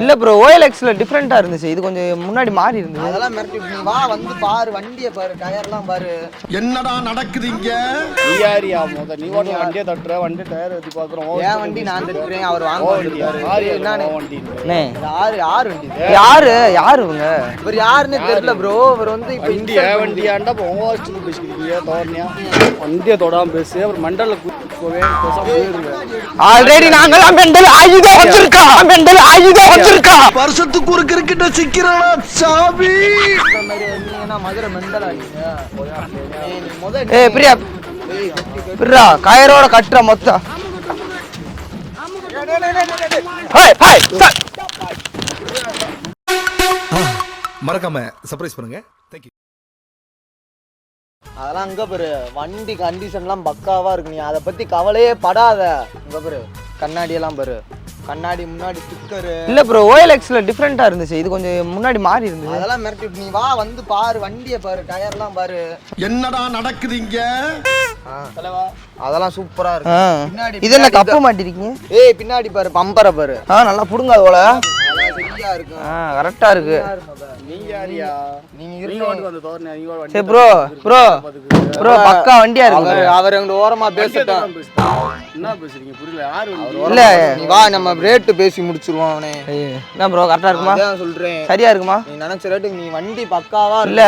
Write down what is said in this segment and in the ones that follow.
இல்ல ப்ரோ ஓஎல்எக்ஸ்ல டிஃப்ரெண்டா இருந்துச்சு. இது கொஞ்சம் முன்னாடி மாறி இருந்தது அதெல்லாம் மிரட்டி வா வந்து பாரு வண்டியை பாரு டயர்லாம் பாரு. என்னடா நடக்குது இங்க? நீ யாரியா முத நீ வாட்டு வண்டியை தட்டுற வண்டி டயர் ஏத்தி பாக்குறோம் என் வண்டி நான் தட்டுறேன் அவர் வாங்க வந்திருக்காரு என்னன்னு? வண்டி அண்ணே. யாரு யார் வண்டி? யாரு? யாரு இவங்க? இவர் யாருன்னே தெரியல ப்ரோ இவர் வந்து இப்ப வண்டி ஏன் வண்டியாண்டா ஹாஸ்டல் பேசிக்கிறீங்க தோரணியா வண்டியை தொடாம பேசு அப்புறம் மண்டல ஆல்ரெடி நாங்களாம் மெண்டல் ஆயுதம் வச்சிருக்கா. மெண்டல் ஆயுதம் வச்சிருக்கா வருஷத்துக்கு ஒரு கிரிக்கெட்ட சிக்கிறடா சாமி? ஏ பிரியா. பிரியா கயரோட கட்டுற மொத்தம். Hey, hey, sir. மறக்காம சர்ப்ரைஸ் பண்ணுங்க. தேங்க்யூ அதெல்லாம் அங்க பாரு வண்டி கண்டிஷன்லாம் பக்காவா இருக்கு. நீ அதை பத்தி கவலையே படாத. இங்க பாரு. கண்ணாடி எல்லாம் பாரு. கண்ணாடி முன்னாடி ஸ்டிக்கரு இல்ல ப்ரோ ஓஎல்எக்ஸ்ல டிஃப்ரெண்டா இருந்துச்சு. இது கொஞ்சம் முன்னாடி மாறி இருந்தது அதெல்லாம் மிரட்டி நீ வா வந்து பாரு வண்டியை பாரு டயர்லாம் பாரு. என்னடா நடக்குது இங்க? அதெல்லாம் சூப்பரா. இருக்கு. பின்னாடி இது என்ன கப்ப மாட்டிருக்கீங்க? ஏய் பின்னாடி பாரு பம்பரை பாரு. ஆ நல்லா புடுங்க ஆ கரெக்டா இருக்கு. சரி ப்ரோ ப்ரோ ப்ரோ பக்கா வண்டியா இருக்கு. அவர் எங்க ஓரமா பேசட்டும் என்ன பேசுறீங்க? புரியல. யாரு வண்டி? இல்ல நீ வா நம்ம ரேட்டு பேசி முடிச்சிருவோம் அவனே. என்ன ப்ரோ கரெக்டா இருக்குமா? அதான் சொல்றேன். சரியா இருக்குமா? நீ நினைச்ச ரேட்டுக்கு நீ வண்டி பக்காவா இல்ல.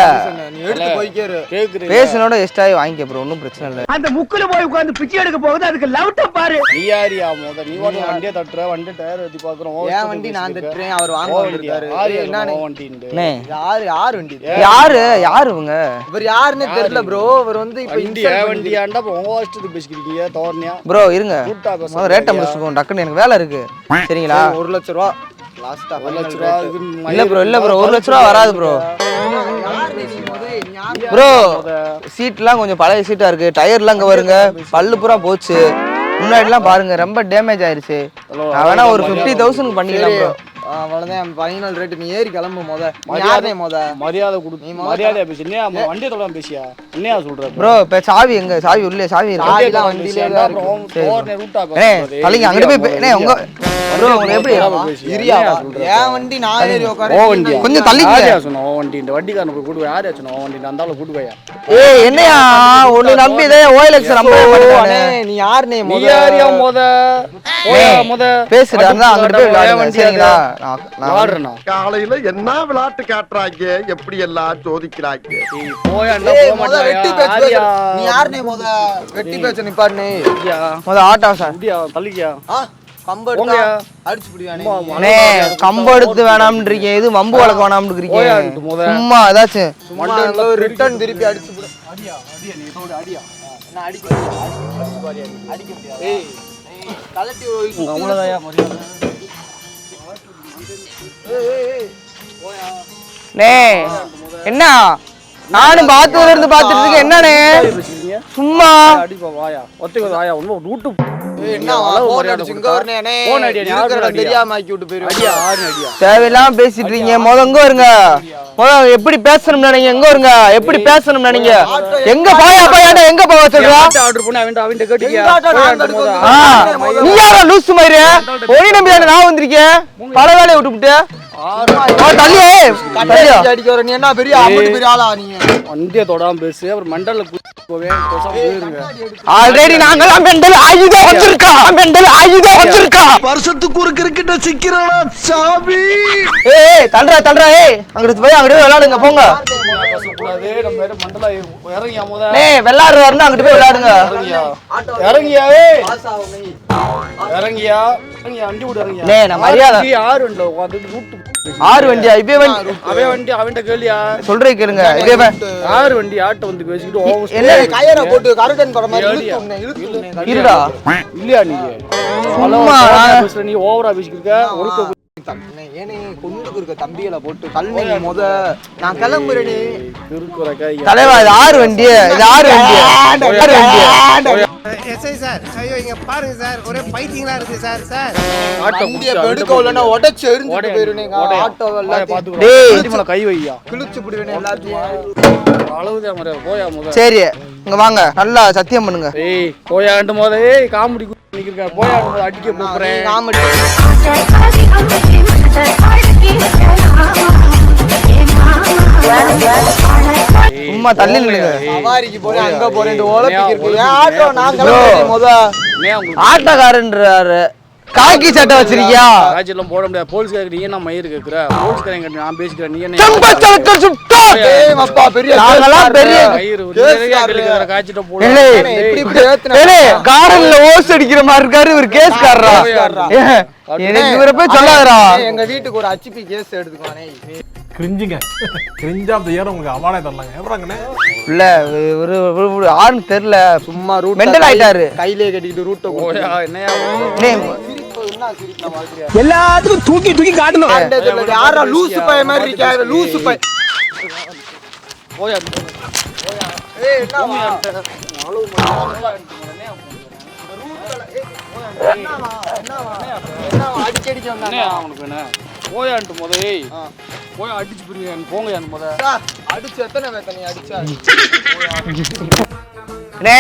நீ எடுத்து போய்க்கேரு பேசினோட எக்ஸ்ட்ராவே வாங்கிக்க ப்ரோ ஒன்றும் பிரச்சனை இல்லை. அந்த முக்குல போய் உட்கார்ந்து பிச்சை எடுக்க போகுது அதுக்கு லவுட்ட பாரு. நீ யாரியா முத? நீ வாட்டு வண்டியை தட்டுற வண்டி டயர் பாக்குறோம். வண்டி நான் தட்டுறேன் அவர் வாங்க வந்திருக்காரு. வண்டின்னு அண்ணே. யாரு யார் வண்டி? யாரு? யாரு இவங்க? இவர் யாருன்னே தெரியல ப்ரோ இவர் வந்து இப்ப வண்டி ஏன் பண்ணி- வண்டியாண்டா உங்க பேசிக்கிறீங்க? தோரணியா? ப்ரோ இருங்க. ரூட்டா முடிச்சுக்கோங்க டக்குன்னு எனக்கு வேலை இருக்கு. சரிங்களா? ஒரு லட்ச ரூபா. லாஸ்டா ஒரு லட்ச ரூபா இது இல்ல ப்ரோ இல்ல ப்ரோ ஒரு லட்ச ரூபா வராது ப்ரோ ப்ரோ சீட்லாம் கொஞ்சம் பழைய சீட்டா இருக்கு. டயர்லாம் இங்க வருங்க பல்லு பூரா போச்சு. முன்னாடிலாம் பாருங்க ரொம்ப டேமேஜ் ஆயிருச்சு. நான் வேணா ஒரு ஃபிஃப்டி தௌசண்ட் பண்ணிக்கலாம் ப்ரோ அவ்வளவுதான். ஃபைனல் ரேட் நீ ஏறி கிளம்பு முத. நீ யாருனே முத? மரியாதை கொடுத்து மரியாதையா பேசு. என்னையா அம்மா வண்டியை தொடாம பேசியா? என்னையா சொல்ற ப்ரோ இப்ப சாவி எங்க? சாவி உள்ளே சாவி இருக்கு. வண்டியிலே ரூட்டா ஏ தலைங்க அங்கிட்டு போய் உங்க வண்டி கொஞ்சம் ஓ இந்த வண்டிக்காரன் போய் கூட்டு போய் யாரையா சொன்ன ஓ வண்டி அந்த ஆளை கூட்டு போயா ஏய் என்னையா? உன்னை நம்பி இதே ஓஎல்எக்ஸ் நம்ப அண்ணே, நீ யாருனே நீ முத? யாரையா முத? போயா முத பேசுடா போய் சரிங்களா? நான் விளாடுறேனா காலையில என்ன விளையாட்டு காட்டுறாங்க? எப்படி எல்லாம் சோதிக்கிறாங்க? போக முத வெட்டி மாட்டாயா பேச்சு நீ யாருனே முத? வெட்டி பேச்ச நிப்பாடுனே ஐயா முத ஆட்டோ சார். தள்ளிக்கியா ஆ? கம்பு எடுத்தா போங்கயா. அடிச்சு பிடிவானே. அண்ணே கம்பு எடுத்து வேணாம்ன்றீங்க இது வம்பு வளர்க்க வேணாம்ன்றீங்க. சும்மா ஏதாச்சும் ரிட்டர்ன் திருப்பி அடிச்சு என்ன நானும் பாத்தூர்ல இருந்து பாத்துட்டு இருக்கேன். என்னண்ணே? சும்மா. அடிப்பா வாயா. ஒத்துக்கு வாயா. ரூட்டு தேவையில்லாம பேசிட்டு இருக்கீங்க முத எங்க வருங்க. முத எப்படி பேசணும் நினைங்க எங்க வருங்க. எப்படி பேசணும் நினைங்க. எங்க பாயா பாயாண்டா எங்க போக சொல்றா? ஆர்டர் பண்ணி அவன் அவன் கேட்டியா நாங்க நீ யாரா லூசு மாதிரி ஒரே நம்பி நான் வந்திருக்கேன்? பல வேலையை விட்டுவிட்டு ஆல்ரெடி நாங்களாம் மெண்டல் ஆயுதம் வச்சிருக்கா. மெண்டல் ஆயுதம் வச்சிருக்கா. வருஷத்துக்கு ஒரு கிரிக்கெட்ட சிக்கிறடா சாமி? ஏய் தள்ளுறா தள்ளுறா ஏய். அங்கிட்டு போய் அங்கிட்டு போய் விளையாடுங்க போங்க. விளையாடுறாருன்னா அங்கிட்டு போய் விளையாடுங்க. இறங்கியா? இறங்கியா இறங்கியா? இறங்கியா வண்டி விட்டு இறங்கியா? மரியாதை- உட்காந்துட்டு ரூட்டு ஆறு வண்டியா இப்பயே வண்டி அவன் வண்டி அவன்கிட்ட கேளியா சொல்றே கேளுங்க இதே வே- ஆறு வண்டி ஆட்டோ வந்து பேசிக்கிட்டு ஓவர் என்ன கயிறை போட்டு கருடன் படம் மாதிரி. இழுத்து. இருடா இல்லையா நீங்க சும்மா நீ ஓவரா பேசிக்கிட்டு ஒழுக்க அண்ணே, ஏனே கொண்டுக்கு இருக்க தம்பிகளை போட்டு தள்ளி நீ முத நான் கிளம்புறேனே திருக்குறக்கா தலைவா இது ஆறு வண்டி இது ஆறு வண்டி ஆறு வண்டி எஸ்ஐ சார். ஐயோ இங்க பாருங்க சார். ஒரே பைத்தியங்களா இருக்கு சார் சார். ஆட்டோ வண்டிய எடுக்கலனா உடைச்சு எரிஞ்சு போயிருவீங்க ஆட்டோ எல்லாத்தையும். டேய் இதுல கை வையா கிழிச்சு புடுவேனே எல்லாத்தையும். அளவுதான் மரியா போயா முத. சரி இங்க வாங்க. நல்லா சத்தியம் பண்ணுங்க. ஏய் போயா மோத. ஏய் காமெடி நிக்கிறீங்க போயா முத அடிக்க போறேன். காமெடி. ஏமா சும்மா தள்ளி நில்லுங்க சவாரிக்கு போறேன் அங்க போறேன் இந்த ஓலப்பிக்கு இருக்கு ஆட்டோ நான். கிளம்புறேன் முத. ஆட்டோக்காரன்றாரு காக்கி சட்டை வச்சிருக்கியா? காய்ச்சலாம் போட முடியாது. போலீஸ்காரங்க நீ என்ன மயிர் கேட்குற போலீஸ்காரங்க நான் பேசிக்கிறேன். நீ என்ன செம்பச்சலக்க சுட்டா ஏய் அப்பா பெரிய நாங்கெல்லாம் பெரிய மயிர் காய்ச்சிட்ட போல ஏலே, இப்படி ஏத்துன ஓஸ் அடிக்கிற மாதிரி இருக்காரு இவர் கேஸ்காரரா கேஸ்காரரா. இவரை போய் சொல்லாதடா. எங்க வீட்டுக்கு ஒரு ஹச்பி கேஸ் எடுத்துக்குவானே. கிரிஞ்சுங்க கிரிஞ்சா ஆஃப் த இயர் உங்களுக்கு அவார்டே தரலாங்க. எப்பறாங்கண்ணே இல்ல ஒரு ஒரு- ஒரு ஆளுன்னு தெரியல. சும்மா ரூட் மெண்டல் ஆயிட்டாரு. கையிலே கட்டிட்டு ரூட்டை போயா என்னையா டேய், எல்லாத்துக்கும் தூக்கி தூக்கி காட்டணும். யாரா லூசு பைய மாதிரி இருக்காரு லூசு பை போயா ஏய் என்ன வந்தாங்க அவனுக்கு என்ன? போயான்ட்டு முத ஏய். போய் அடிச்சு புரியுங்க போங்க முத. அடிச்சு எத்தனை பேத்த நீ அடிச்சா? அண்ணே,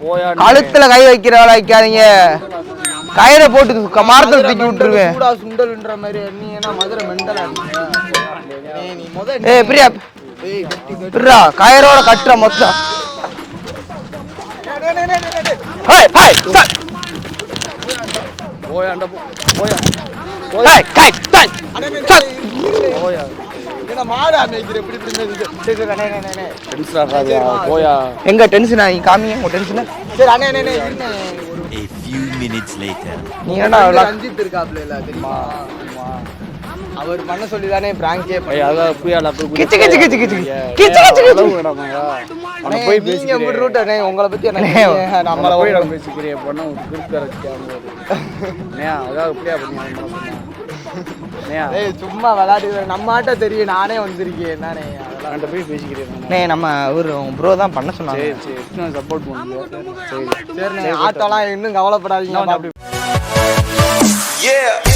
போயா கழுத்துல கை வைக்கிற வேலை வைக்காதீங்க கயிறை போட்டு மரத்துல தூக்கி விட்டுருவேன். சூடா சுண்டல்ன்ற மாதிரி நீ என்ன மதுரை மெண்டலா நீ? முத ஏய் பிரியா. பிரியா கயிறோட கட்டுற மொத்தம். என்ன மாடா மேய்க்கிற இப்படி இப்படி மேய்க்குது. சரி சரி அண்ணே அண்ணே அண்ணே டென்ஷன் ஆகாதயா போயா எங்க டென்ஷன் ஆகி காமிங்க உங்க டென்ஷன் சரி அண்ணே அண்ணே A few minutes later. நீ என்னடா friend விளா- ரஞ்சித் இருக்காப்ல இல்ல தெரியுமா? அவர் பண்ண சொல்லி தானே பிராங்கே ஐயா அதான் புயல் கிச்சு, கிச்சு, கிச்சு, கிச்சு. கிச்சு, கிச்சு, கிச்சு. அவனை போய் நீங்க எப்படி ரூட் அண்ணே உங்களை பத்தி என்ன? நம்மள போய் நான் பேசிக்கிறேன் பண்ண ஏய் சும்மா விளையாடி நம்ம ஆட்ட தெரியும் நானே வந்திருக்கேன். நானே அவன்கிட்ட போய் பேசிக்கிறேன் நம்ம ஒரு ப்ரோ தான் பண்ண சொன்னாங்க. சரி சரி சப்போர்ட் பண்ணுங்க சரி சரிண்ணே ஆட்டோலாம் இன்னும் கவலைப்படாதீங்க அப்படி Yeah.